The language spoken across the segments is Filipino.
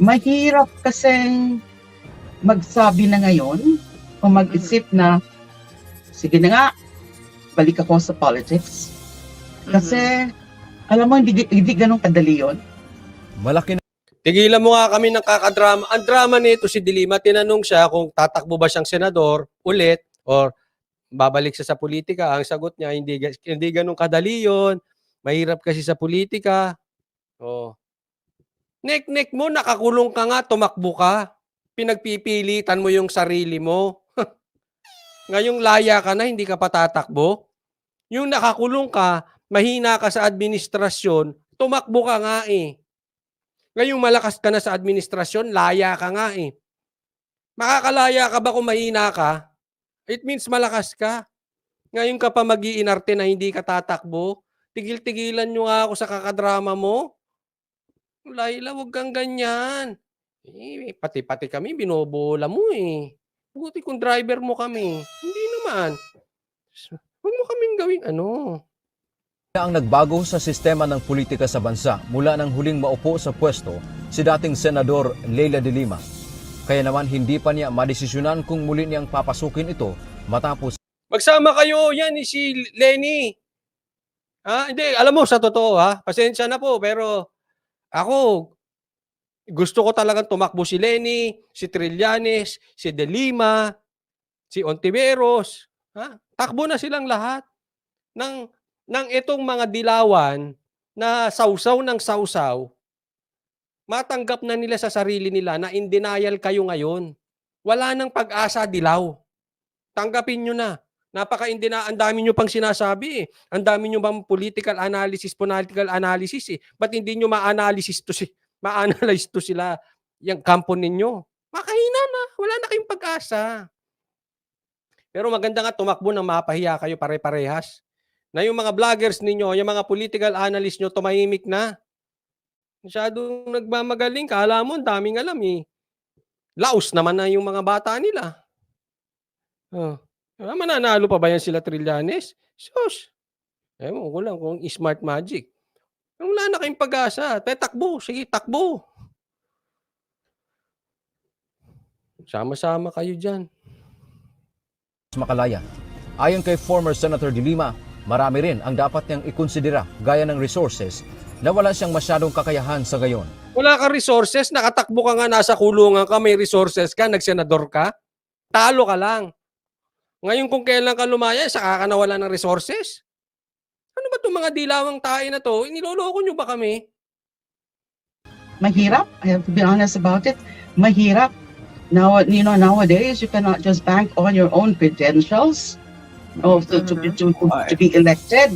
mahirap kasing magsabi na ngayon o mag-isip na sige na nga, balik ako sa politics. Kasi alam mo, hindi, hindi ganun kadali yun. Malaki na Tigilan mo nga kami ng kakadrama. Ang drama nito si Dilima, tinanong siya kung tatakbo ba siyang senador ulit or babalik siya sa politika. Ang sagot niya, hindi, hindi ganun kadali yun. Mahirap kasi sa politika. Oh. Nek-nek mo, nakakulong ka nga, tumakbo ka. Pinagpipilitan mo yung sarili mo. Ngayong laya ka na, hindi ka patatakbo. Yung nakakulong ka, mahina ka sa administrasyon, tumakbo ka nga eh. Ngayong malakas ka na sa administrasyon, laya ka nga eh. Makakalaya ka ba kung mahina ka? It means malakas ka. Ngayon ka pa mag-iinarte na hindi ka tatakbo. Tigil-tigilan nyo nga ako sa kakadrama mo. Laila, huwag kang ganyan. Eh, pati-pati kami, binobola mo eh. Buti kung driver mo kami. Hindi naman. Huwag mo kaming gawing ano. ang nagbago sa sistema ng politika sa bansa mula nang huling maupo sa pwesto si dating Senador Leila de Lima. Kaya naman hindi pa niya madesisyonan kung muli niyang papasukin ito matapos Magsama kayo, yan eh, si Lenny. Ha? Hindi, alam mo, sa totoo ha, pasensya na po, pero ako, gusto ko talagang tumakbo si Lenny, si Trillanes, si De Lima, si Ontiveros. Ha? Takbo na silang lahat ng, ng itong mga dilawan na sausaw ng sausaw, matanggap na nila sa sarili nila na in denial kayo ngayon. Wala nang pag-asa dilaw. Tanggapin nyo na. Napaka na ang dami nyo pang sinasabi eh. Ang dami nyo bang political analysis, political analysis eh. Ba't hindi nyo ma-analysis to si ma-analyze to sila yung kampo ninyo? Makahina na. Wala na kayong pag-asa. Pero maganda nga tumakbo ng mapahiya kayo pare-parehas. Na yung mga vloggers ninyo, yung mga political analyst nyo, tumahimik na. Masyadong nagmamagaling. Kala mo, ang daming alam eh. Laos naman na yung mga bata nila. Oh. Ah, mananalo pa ba yan sila Trillanes? Sus! Ewan ko lang kung smart magic. Wala na kayong pag-asa. Tay, takbo. Sige, takbo. Sama-sama kayo dyan. makalaya. Ayon kay former Senator de Lima, marami rin ang dapat niyang ikonsidera gaya ng resources na wala siyang masyadong kakayahan sa gayon. Wala ka resources, nakatakbo ka nga, nasa kulungan ka, may resources ka, nagsenador ka, talo ka lang. Ngayon kung kailan ka lumaya, saka ka nawala ng resources? Ano ba itong mga dilawang tayo na to? Iniloloko nyo ba kami? Mahirap. I have to be honest about it. Mahirap. Now, you know, nowadays, you cannot just bank on your own credentials of to, to, be- to, to be elected.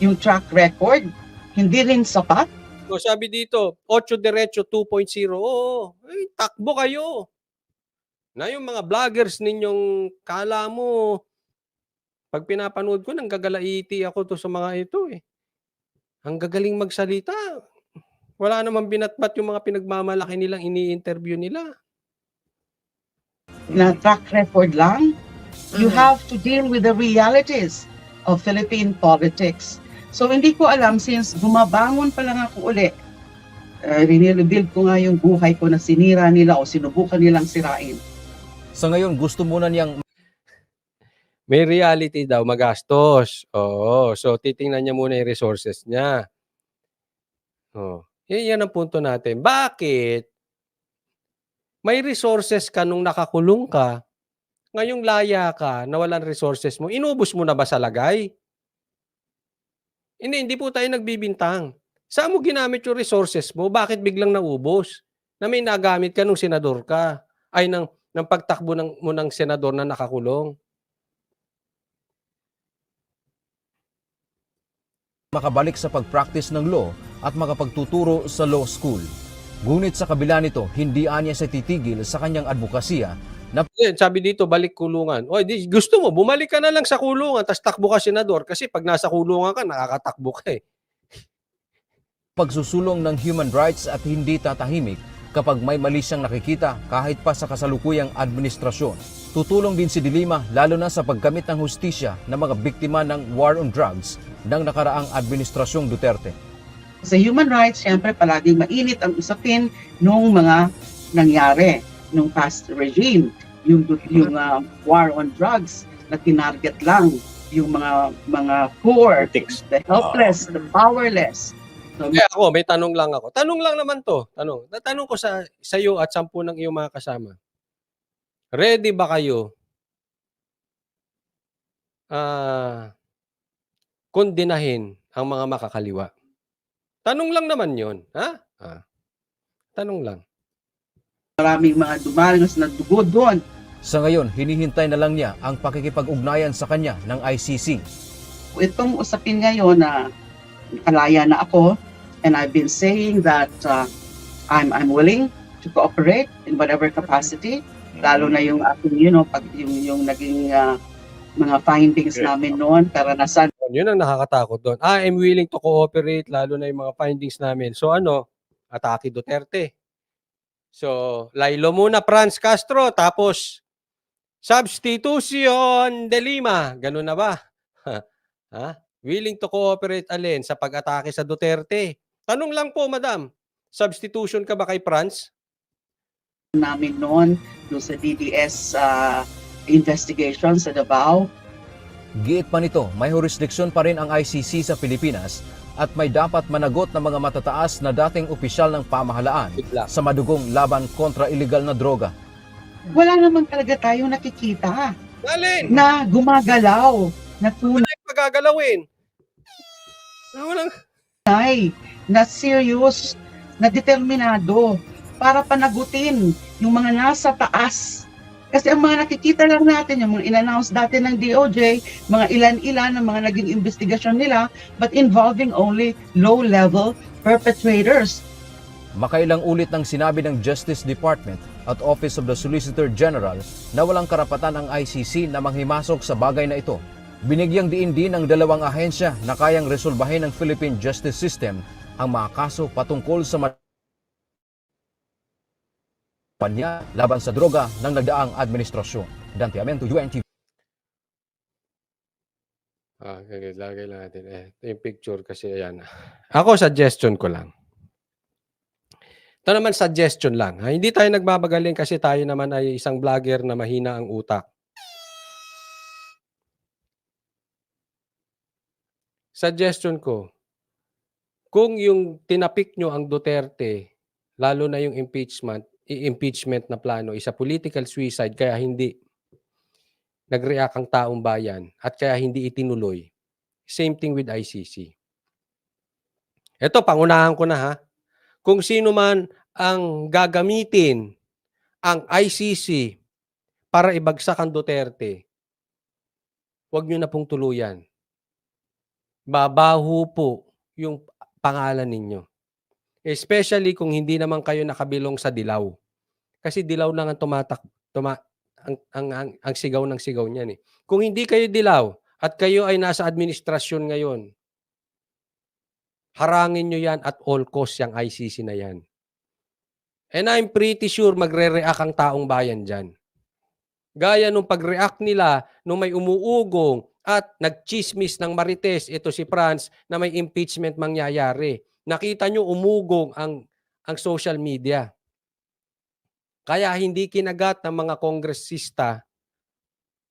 Yung track record, hindi rin sapat. So sabi dito, 8 Derecho 2.0. Oo, ay, takbo kayo. Na yung mga vloggers ninyong kala mo, pag pinapanood ko, nang gagalaiti ako to sa mga ito eh. Ang gagaling magsalita. Wala namang binatbat yung mga pinagmamalaki nilang ini-interview nila. Na track record lang. You have to deal with the realities of Philippine politics. So, hindi ko alam since bumabangon pa lang ako uli. Uh, rinirebuild ko nga yung buhay ko na sinira nila o sinubukan nilang sirain. Sa ngayon, gusto muna niyang May reality daw, magastos. Oo. So, titingnan niya muna yung resources niya. Oh. Yan, yan ang punto natin. Bakit? May resources ka nung nakakulong ka, ngayong laya ka, nawalan resources mo, inubos mo na ba sa lagay? Hindi, hindi po tayo nagbibintang. Saan mo ginamit yung resources mo? Bakit biglang naubos? Na may nagamit ka nung senador ka. Ay, ng, ng pagtakbo ng, mo ng senador na nakakulong. makabalik sa pag-practice ng law at makapagtuturo sa law school. Ngunit sa kabila nito, hindi anya sa titigil sa kanyang advokasya na Eh, sabi dito, balik kulungan. O, di, gusto mo, bumalik ka na lang sa kulungan, tapos takbo ka senador. Kasi pag nasa kulungan ka, nakakatakbo ka eh. pagsusulong ng human rights at hindi tatahimik kapag may mali siyang nakikita kahit pa sa kasalukuyang administrasyon. Tutulong din si Dilima lalo na sa paggamit ng hustisya ng mga biktima ng war on drugs ng nakaraang administrasyong Duterte. Sa human rights, syempre palaging mainit ang usapin nung mga nangyari nung past regime, yung yung uh, war on drugs na tinarget lang yung mga mga poor, Politics. the helpless, the powerless. So, Eh ako, may tanong lang ako. Tanong lang naman to. Tanong. Tatanong ko sa, sa iyo at sampu ng iyong mga kasama. Ready ba kayo ah kondinahin ang mga makakaliwa? Tanong lang naman yon, ha? Ah. Tanong lang. maraming mga dumalos na dugo doon. Sa ngayon, hinihintay na lang niya ang pakikipag-ugnayan sa kanya ng ICC. Itong usapin ngayon na nakalaya na ako and I've been saying that uh, I'm I'm willing to cooperate in whatever capacity lalo na yung ating you know pag yung yung naging uh, mga findings Okay. namin noon karanasan Yun ang nakakatakot doon. Ah, I'm willing to cooperate lalo na yung mga findings namin. So ano? Atake Duterte. So, Lailo muna Franz Castro tapos substitution de Lima. Ganun na ba? ha? Willing to cooperate alin sa pag-atake sa Duterte. Tanong lang po, madam. Substitution ka ba kay Franz? namin noon doon sa DDS uh, investigation sa Davao Giit pa nito, may jurisdiksyon pa rin ang ICC sa Pilipinas at may dapat managot ng mga matataas na dating opisyal ng pamahalaan sa madugong laban kontra illegal na droga. wala naman talaga tayong nakikita Alin? na gumagalaw na tunay Wala yung pagagalawin. Walang tunay, na serious, na determinado para panagutin yung mga nasa taas. Kasi ang mga nakikita lang natin, yung mga in-announce dati ng DOJ, mga ilan-ilan ng mga naging investigasyon nila, but involving only low-level perpetrators. Makailang ulit nang sinabi ng Justice Department at Office of the Solicitor General na walang karapatan ang ICC na manghimasok sa bagay na ito. Binigyang diin din ng dalawang ahensya na kayang resolbahin ng Philippine Justice System ang mga kaso patungkol sa panya laban sa droga ng nagdaang administrasyon. Dante Amento, UNTV. Ah, okay, lagay lang natin. Eh, ito yung picture kasi ayan. Ako, suggestion ko lang. Ito naman suggestion lang. Ha? Hindi tayo nagbabagaling kasi tayo naman ay isang vlogger na mahina ang utak. Suggestion ko, kung yung tinapik nyo ang Duterte, lalo na yung impeachment, i-impeachment na plano, isa political suicide kaya hindi nag-react ang taong bayan at kaya hindi itinuloy. Same thing with ICC. Ito, pangunahan ko na ha. Kung sino man ang gagamitin ang ICC para ibagsak ang Duterte, huwag nyo na pong tuluyan. Babaho po yung pangalan ninyo. Especially kung hindi naman kayo nakabilong sa dilaw. Kasi dilaw lang ang tumatak, tuma, ang, ang, ang, ang sigaw ng sigaw niyan eh. Kung hindi kayo dilaw at kayo ay nasa administrasyon ngayon, harangin nyo yan at all cost yung ICC na yan. And I'm pretty sure magre-react ang taong bayan dyan. Gaya nung pag-react nila nung may umuugong at nagchismis ng Marites, ito si Franz, na may impeachment mangyayari. Nakita nyo umugong ang, ang social media. Kaya hindi kinagat ng mga kongresista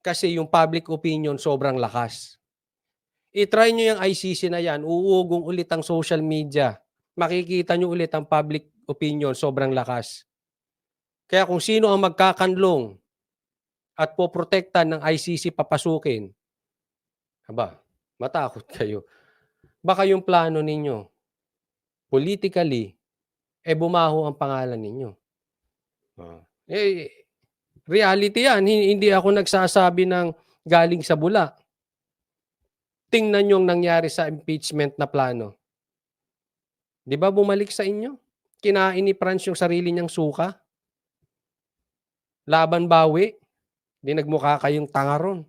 kasi yung public opinion sobrang lakas. I-try nyo yung ICC na yan, uugong ulit ang social media. Makikita nyo ulit ang public opinion sobrang lakas. Kaya kung sino ang magkakanlong at poprotektan ng ICC papasukin, aba, matakot kayo. Baka yung plano ninyo, politically, eh bumaho ang pangalan ninyo. Ah. Eh, reality yan. Hi- Hindi ako nagsasabi ng galing sa bula. Tingnan nyo ang nangyari sa impeachment na plano. Di ba bumalik sa inyo? Kinain ni Franz yung sarili niyang suka? Laban bawi? Di nagmukha kayong tanga ron.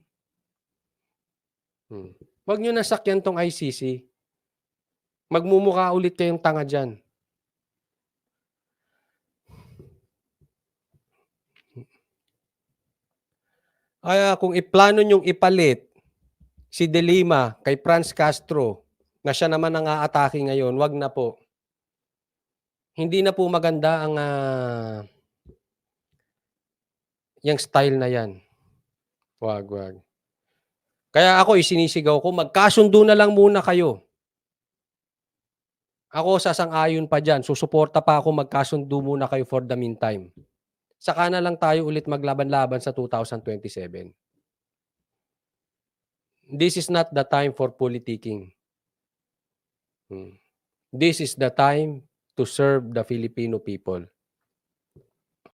Hmm. Huwag nyo nasakyan tong ICC. Magmumukha ulit kayong tanga dyan. Kaya kung iplano nyong ipalit si De Lima kay Franz Castro na siya naman ang aatake ngayon, wag na po. Hindi na po maganda ang ah, yung style na yan. Wag, wag. Kaya ako isinisigaw ko, magkasundo na lang muna kayo. Ako sasang-ayon pa dyan. Susuporta pa ako magkasundo muna kayo for the meantime. Saka na lang tayo ulit maglaban-laban sa 2027. This is not the time for politicking. Hmm. This is the time to serve the Filipino people.